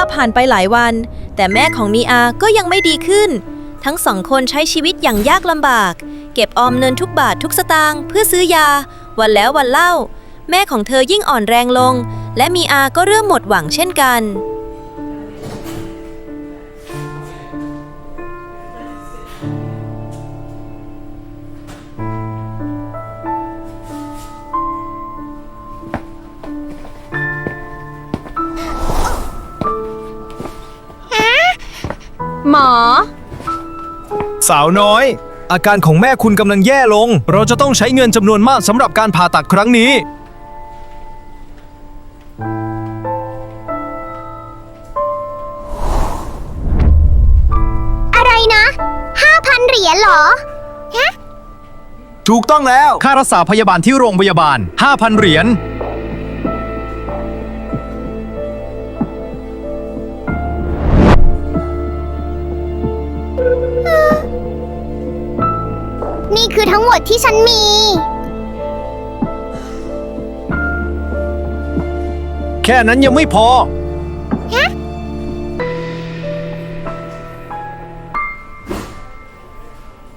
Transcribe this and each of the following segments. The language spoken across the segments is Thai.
าผ่านไปหลายวัน แต่แม่ของมีอาก็ยังไม่ดีขึ้น ทั้งสองคนใช้ชีวิตอย่างยากลำบาก เก็บออมเงินทุกบาททุกสตางค์เพื่อซื้อยา วันแล้ววันเล่า แม่ของเธอยิ่งอ่อนแรงลง และมีอาก็เริ่มหมดหวังเช่นกัน หมอ สาวน้อย อาการของแม่คุณกำลังแย่ลง เราจะต้องใช้เงินจำนวนมากสำหรับการผ่าตัดครั้งนี้ อะไรนะห้าพันเหรียญเหรอ ถูกต้องแล้ว ค่ารักษาพยาบาลที่โรงพยาบาล 5,000 เหรียญ นี่คือทั้งหมดที่ฉันมี แค่นั้นยังไม่พอ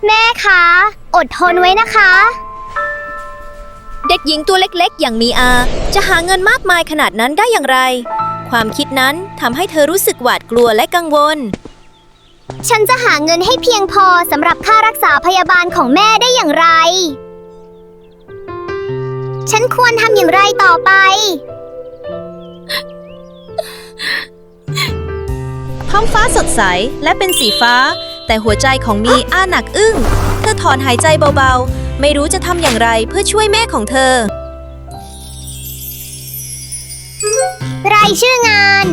แม่คะ อดทนไว้นะคะ เด็กหญิงตัวเล็กๆ อย่างมีอา จะหาเงินมากมายขนาดนั้นได้อย่างไร ความคิดนั้นทำให้เธอรู้สึกหวาดกลัวและกังวล ฉันจะหาเงินให้เพียงพอสำหรับค่ารักษาพยาบาลของแม่ได้อย่างไร ฉันควรทำอย่างไรต่อไป ท้องฟ้าสดใสและเป็นสีฟ้า แต่หัวใจของมีอ้าหนักอึ้ง เธอถอนหายใจเบาๆ ไม่รู้จะทำอย่างไรเพื่อช่วยแม่ของเธอ รายชื่องาน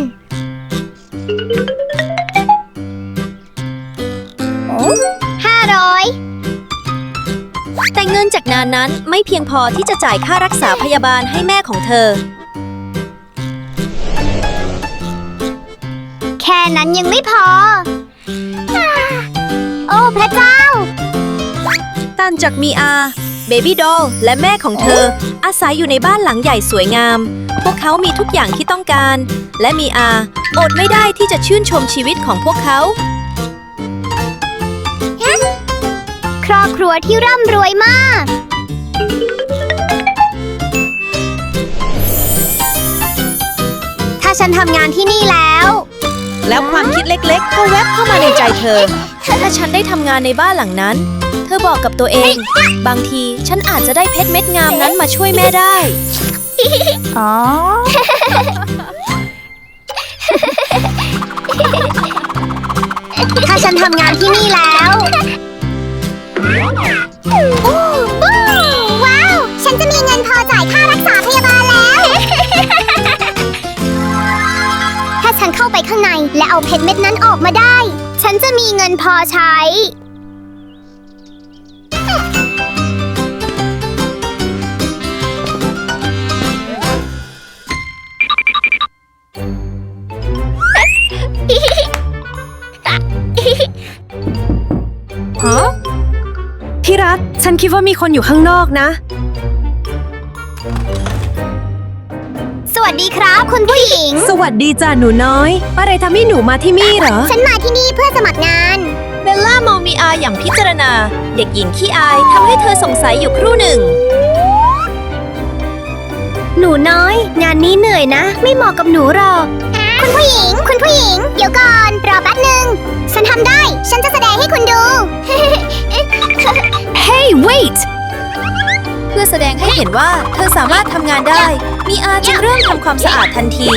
แต่เงินจากงานนั้นไม่เพียงพอที่จะจ่ายค่ารักษาพยาบาลให้แม่ของเธอ แค่นั้นยังไม่พออ่าโอ้พระเจ้า ตันจากมีอา เบบี้ดอลและแม่ของเธอ อาศัยอยู่ในบ้านหลังใหญ่สวยงาม พวกเขามีทุกอย่างที่ต้องการ และมีอา อดไม่ได้ที่จะชื่นชมชีวิตของพวกเขา รอบครัวที่ร่ำรวยมาก ถ้าฉันทำงานที่นี่แล้ว แล้วความคิดเล็กๆ ก็แวบเข้ามาในใจเธอ ถ้าฉันได้ทำงานในบ้านหลังนั้น เธอบอกกับตัวเอง บางทีฉันอาจจะได้เพชรเม็ดงามนั้นมาช่วยแม่ได้ อ๋อ ถ้าฉันทำงานที่นี่แล้ว โอ้บูว้าว ฉันจะมีเงินพอจ่ายค่ารักษาพยาบาลแล้ว ถ้าฉันเข้าไปข้างในและเอาเพชรเม็ดนั้นออกมาได้ ฉันจะมีเงินพอใช้ ฉันคิดว่ามีคนอยู่ข้างนอกนะ สวัสดีครับคุณผู้หญิง สวัสดีจ้าหนูน้อย อะไรทำให้หนูมาที่นี่เหรอ ฉันมาที่นี่เพื่อสมัครงาน เบลล่ามองมีอาอย่างพิจารณา เด็กหญิงขี้อายทำให้เธอสงสัยอยู่ครู่หนึ่ง หนูน้อย งานนี้เหนื่อยนะ ไม่เหมาะกับหนูหรอก คุณผู้หญิง คุณผู้หญิง เดี๋ยวก่อน รอแป๊บหนึ่ง ฉันทำได้ ฉันจะแสดงให้คุณดู Hey wait เพื่อแสดงให้เห็นว่าเธอสามารถทำงานได้ มีอาจึงเริ่มทำความสะอาดทันที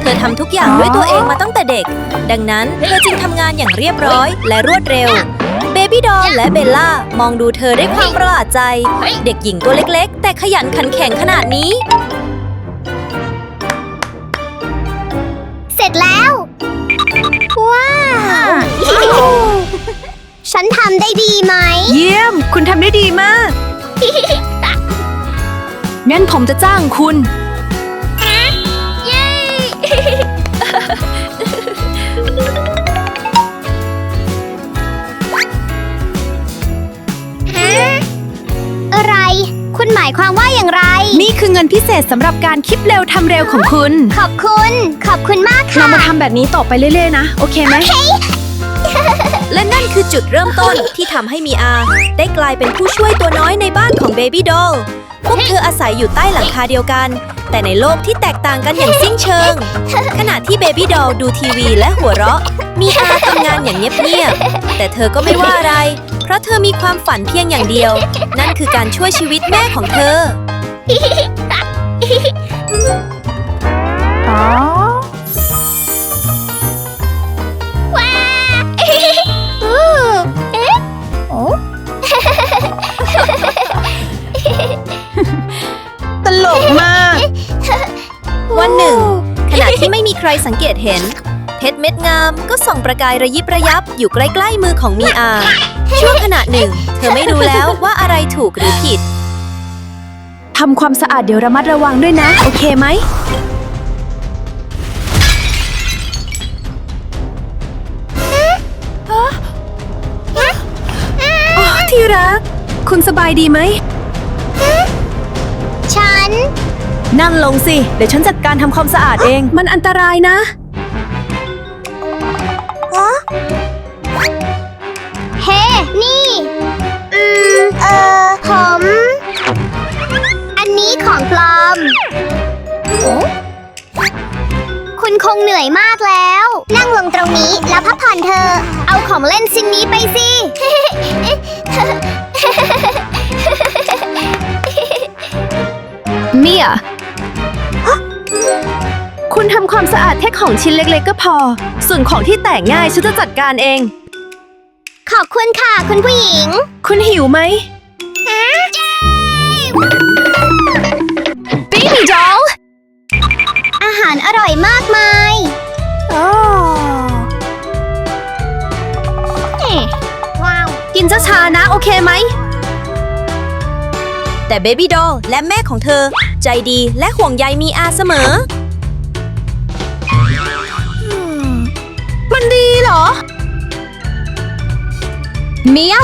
เธอทำทุกอย่างด้วยตัวเองมาตั้งแต่เด็ก ดังนั้นเธอจึงทำงานอย่างเรียบร้อยและรวดเร็ว เบบี้ดอลและเบลล่ามองดูเธอด้วยความประหลาดใจ เด็กหญิงตัวเล็กๆ แต่ขยันขันแข็งขนาดนี้ ร็จแล้ว ว้าวฉันทำได้ดีไหม เยี่ยม คุณทำได้ดีมาก งั้นผมจะจ้างคุณ คุณหมายความว่าอย่างไร นี่คือเงินญพิเศษสำหรับการคิดเร็วทำเร็วของคุณ ขอบคุณ ขอบคุณมากค่ะเรามาทำแบบนี้ต่อไปเรื่อยๆนะ โอเคไหม และนั่นคือจุดเริ่มต้นที่ทำให้มีอา ได้กลายเป็นผู้ช่วยตัวน้อยในบ้านของเบบี้ดอล พวกเธออาศัยอยู่ใต้หลังคาเดียวกัน แต่ในโลกที่แตกต่างกันอย่างสิ้นเชิง ขณะที่เบบี้ดอลดูทีวีและหัวเราะ มีอาทำงานอย่างเงียบๆ แต่เธอก็ไม่ว่าอะไร เพราะเธอมีความฝันเพียงอย่างเดียว นั่นคือการช่วยชีวิตแม่ของเธอ ใครสังเกตเห็น เพชรเม็ดงามก็ส่องประกายระยิบระยับอยู่ใกล้ๆมือของมีอา ช่วงขณะหนึ่ง เธอไม่รู้แล้วว่าอะไรถูกหรือผิดทำความสะอาดเดี๋ยวระมัดระวังด้วยนะ โอเคไหมอ๋อที่รัก คุณสบายดีไหม ฉัน นั่งลงสิ เดี๋ยวฉันจัดการทำความสะอาดเอง มันอันตรายนะ งเหนื่อยมากแล้ว นั่งลงตรงนี้แล้วพักผ่อนเธอ เอาของเล่นชิ้นนี้ไปสิ เมีย คุณทำความสะอาดแค่ของชิ้นเล็กๆ ก็พอ ส่วนของที่แตกง่ายฉันจะจัดการเอง ขอบคุณค่ะ คุณผู้หญิง คุณหิวไหม Baby doll อาหารอร่อยมากมายโอ้เอ๊ะว้าว กินช้าๆนะ โอเคไหม แต่เบบี้ดอลและแม่ของเธอ ใจดีและห่วงใยมีอาเสมอ มันดีเหรอ เมีย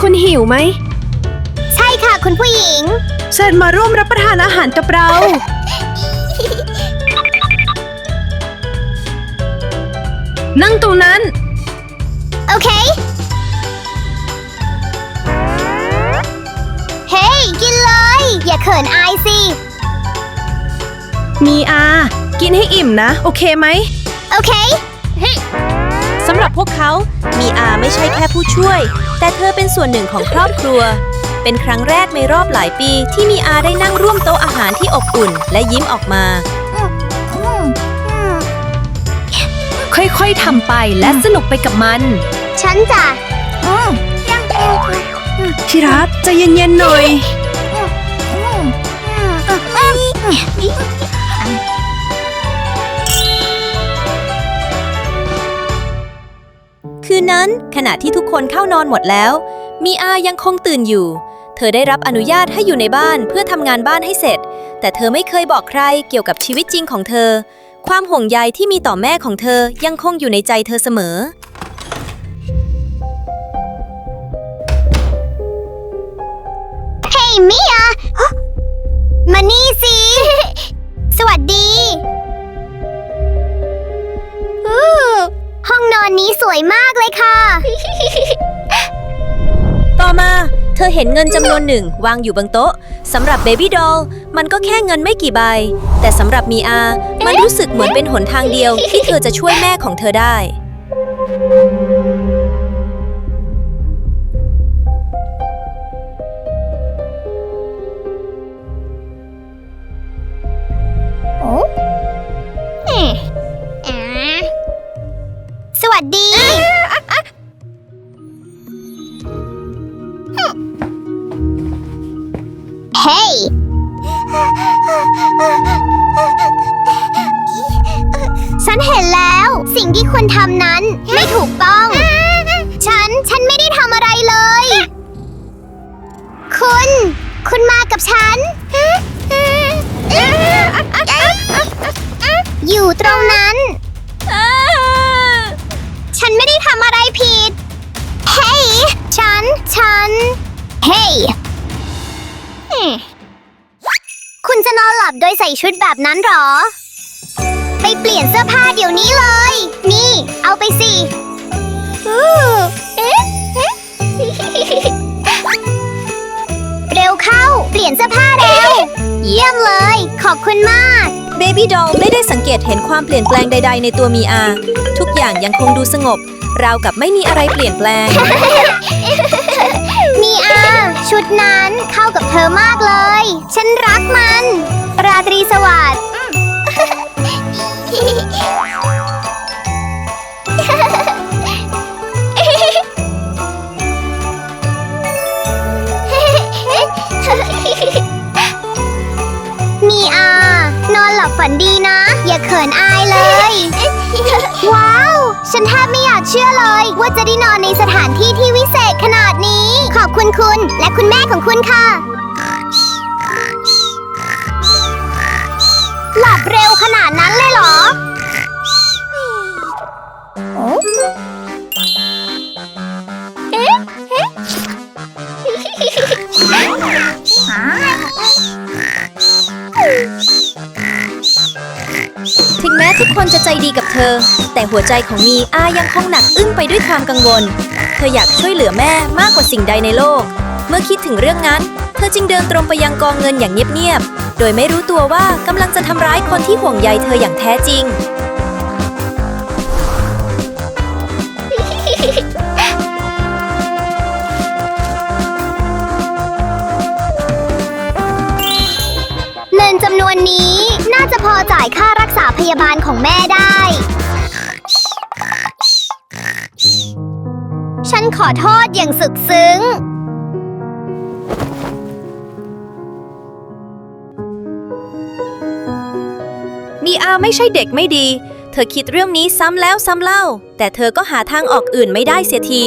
คุณหิวไหม ใช่ค่ะ คุณผู้หญิง เชิญมาร่วมรับประทานอาหารกับเรา นั่งตรงนั้น โอเค เฮ้ย กินเลย อย่าเขินอายสิ มีอา กินให้อิ่มนะ โอเคไหม โอเค สำหรับพวกเขา มีอาไม่ใช่แค่ผู้ช่วย แต่เธอเป็นส่วนหนึ่งของครอบครัว เป็นครั้งแรกในรอบหลายปีที่มีอาได้นั่งร่วมโต๊ะอาหารที่อบอุ่น และยิ้มออกมา ค่อยๆทำไปและสนุกไปกับมัน ฉันจะอืมที่รักใจเย็นๆหน่อย คืนนั้นขณะที่ทุกคนเข้านอนหมดแล้ว มีอายังคงตื่นอยู่ เธอได้รับอนุญาตให้อยู่ในบ้านเพื่อทำงานบ้านให้เสร็จ แต่เธอไม่เคยบอกใครเกี่ยวกับชีวิตจริงของเธอ ความห่วงใยที่มีต่อแม่ของเธอยังคงอยู่ในใจเธอเสมอเฮ้ยเมียมานี่สิ สวัสดีอู้ห้องนอนนี้สวยมากเลยค่ะ ต่อมา เธอเห็นเงินจำนวนหนึ่งวางอยู่บนโต๊ะสำหรับเบบี้ดอลมันก็แค่เงินไม่กี่ใบ แต่สำหรับมีอา มันรู้สึกเหมือนเป็นหนทางเดียวที่เธอจะช่วยแม่ของเธอได้ อยู่ตรงนั้น ฉันไม่ได้ทำอะไรผิด เฮ้ย ฉัน ฉัน เฮ้ยอนหลับโดยใส่ชุดแบบนั้นเหรอ ไปเปลี่ยนเสื้อผ้าเดี๋ยวนี้เลย นี่ เอาไปสิอู้เอ๊ะเอ๊ะเร็วเข้า เปลี่ยนเสื้อผ้าเร็วเยี่ยมเลย ขอบคุณมาก เบบี้ดอลไม่ได้สังเกตเห็นความเปลี่ยนแปลงใด ๆ ในตัวมีอา ทุกอย่างยังคงดูสงบ ราวกับไม่มีอะไรเปลี่ยนแปลง มีอาชุดนั้นเข้ากับเธอมากเลย ฉันรักมัน ราตรีสวัสดิ์ ฝันดีนะ อย่าเขินอายเลย ว้าว ฉันแทบไม่อยากเชื่อเลย ว่าจะได้นอนในสถานที่ที่วิเศษขนาดนี้ ขอบคุณคุณ และคุณแม่ของคุณค่ะ หลับเร็วขนาดนั้นเลยเหรอ คนจะใจดีกับเธอ แต่หัวใจของมีอายังคงหนักอึ้งไปด้วยความกังวล เธออยากช่วยเหลือแม่มากกว่าสิ่งใดในโลก เมื่อคิดถึงเรื่องนั้น เธอจึงเดินตรงไปยังกองเงินอย่างเงียบๆ โดยไม่รู้ตัวว่ากำลังจะทำร้ายคนที่ห่วงใยเธออย่างแท้จริง เงินจำนวนนี้น่าจะพอจ่ายค่ารักษา พยาบาลของแม่ได้ ฉันขอโทษอย่างสึกซึ้ง มีอาไม่ใช่เด็กไม่ดี เธอคิดเรื่องนี้ซ้ำแล้วซ้ำเล่า แต่เธอก็หาทางออกอื่นไม่ได้เสียที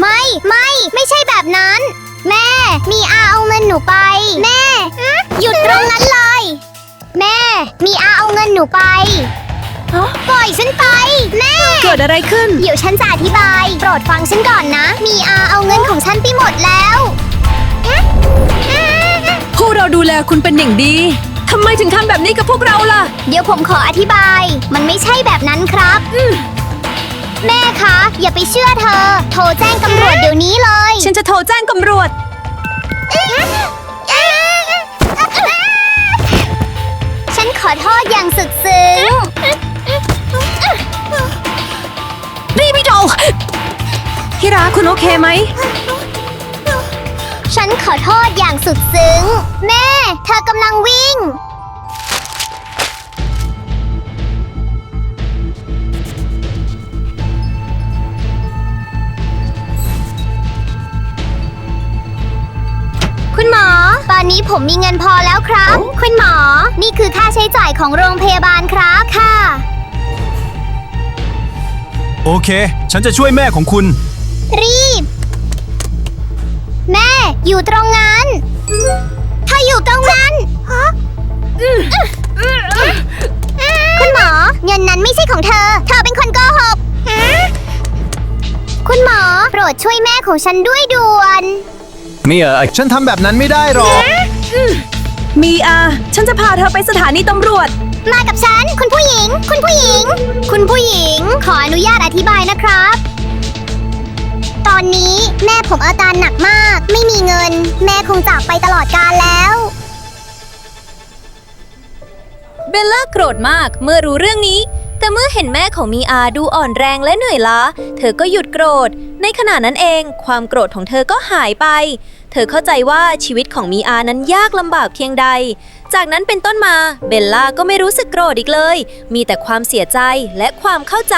ไม่ไม่ไม่ใช่แบบนั้น แม่ มีอาเอาเงินหนูไป แม่ หยุดตรงนั้นเลย แม่ มีอาเอาเงินหนูไปปล่อยฉันไป แม่ เกิดอะไรขึ้น เดี๋ยวฉันจะอธิบาย โปรดฟังฉันก่อนนะ มีอาเอาเงินของฉันไปหมดแล้วพวกเราดูแลคุณเป็นอย่างดีทำไมถึงทำแบบนี้กับพวกเราล่ะ เดี๋ยวผมขออธิบาย มันไม่ใช่แบบนั้นครับ แม่คะ อย่าไปเชื่อเธอ โทรแจ้งตำรวจเดี๋ยวนี้เลย ฉันจะโทรแจ้งตำรวจ ฉันขอโทษอย่างสุดซึ้ง นี่พี่โดพี่รักคุณโอเคไหม ฉันขอโทษอย่างสุดซึ้ง แม่ เธอกำลังวิ่ง ตอนนี้ผมมีเงินพอแล้วครับ คุณหมอ นี่คือค่าใช้จ่ายของโรงพยาบาลครับค่ะ โอเค ฉันจะช่วยแม่ของคุณ รีบ แม่อยู่ตรงนั้นเธออยู่ตรงนั้นฮะคุณหมอ เงินนั้นไม่ใช่ของเธอ เธอเป็นคนโกหก คุณหมอ โปรดช่วยแม่ของฉันด้วยด่วน เมียฉันทำแบบนั้นไม่ได้หรอก มีอาฉันจะพาเธอไปสถานีตำรวจ มากับฉัน คุณผู้หญิง คุณผู้หญิง คุณผู้หญิง ขออนุญาตอธิบายนะครับ ตอนนี้แม่ผมอาการหนักมาก ไม่มีเงิน แม่คงจากไปตลอดกาลแล้ว เบลล่าโกรธมากเมื่อรู้เรื่องนี้ แต่เมื่อเห็นแม่ของมีอาดูอ่อนแรงและเหนื่อยล้า เธอก็หยุดโกรธ ในขณะนั้นเอง ความโกรธของเธอก็หายไป เธอเข้าใจว่าชีวิตของมีอานั้นยากลำบากเพียงใด จากนั้นเป็นต้นมาเบลล่าก็ไม่รู้สึกโกรธอีกเลย มีแต่ความเสียใจและความเข้าใจ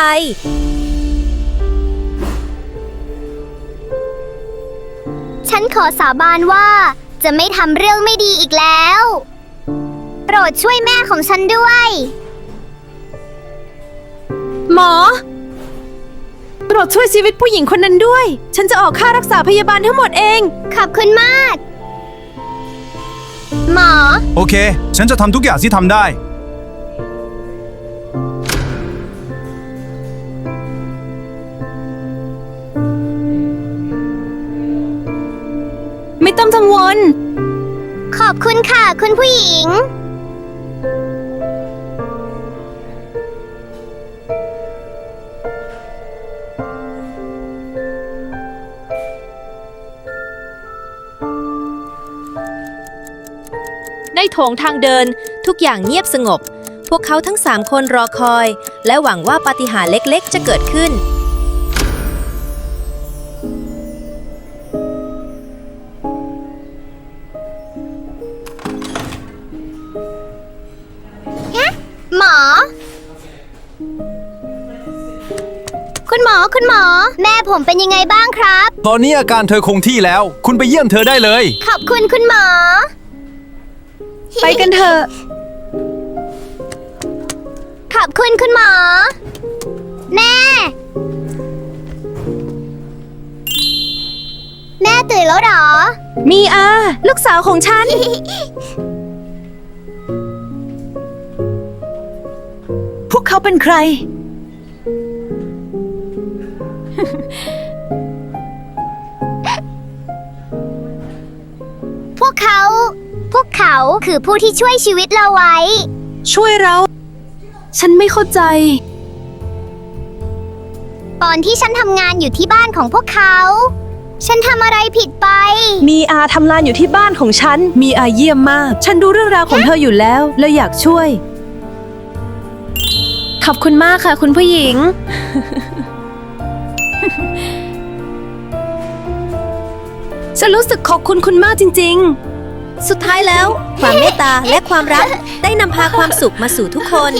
ฉันขอสาบานว่าจะไม่ทำเรื่องไม่ดีอีกแล้ว โปรดช่วยแม่ของฉันด้วย หมอ โปรดช่วยชีวิตผู้หญิงคนนั้นด้วย ฉันจะออกค่ารักษาพยาบาลทั้งหมดเอง ขอบคุณมาก หมอ โอเค ฉันจะทำทุกอย่างที่ทำได้ ไม่ต้องกังวล ขอบคุณค่ะ คุณผู้หญิง ถงทางเดิน ทุกอย่างเงียบสงบ พวกเขาทั้งสามคนรอคอย และหวังว่าปาฏิหาริย์เล็ก ๆ จะเกิดขึ้น หมอ คุณหมอคุณหมอ แม่ผมเป็นยังไงบ้างครับ ตอนนี้อาการเธอคงที่แล้ว คุณไปเยี่ยมเธอได้เลย ขอบคุณคุณหมอ ไปกันเถอะ ขอบคุณคุณหมอ แม่ แม่ตื่นแล้วเหรอ มีอา ลูกสาวของฉัน พวกเขาเป็นใคร พวกเขา พวกเขาคือผู้ที่ช่วยชีวิตเราไว้ ช่วยเรา ฉันไม่เข้าใจ ตอนที่ฉันทำงานอยู่ที่บ้านของพวกเขา ฉันทำอะไรผิดไป มีอาทำงานอยู่ที่บ้านของฉัน มีอาเยี่ยมมาก ฉันรู้เรื่องราวของเธออยู่แล้วและอยากช่วย ขอบคุณมากค่ะ คุณผู้หญิง ฉันรู้สึกขอบคุณคุณมากจริง สุดท้ายแล้ว ความเมตตาและความรักได้นำพาความสุขมาสู่ทุกคน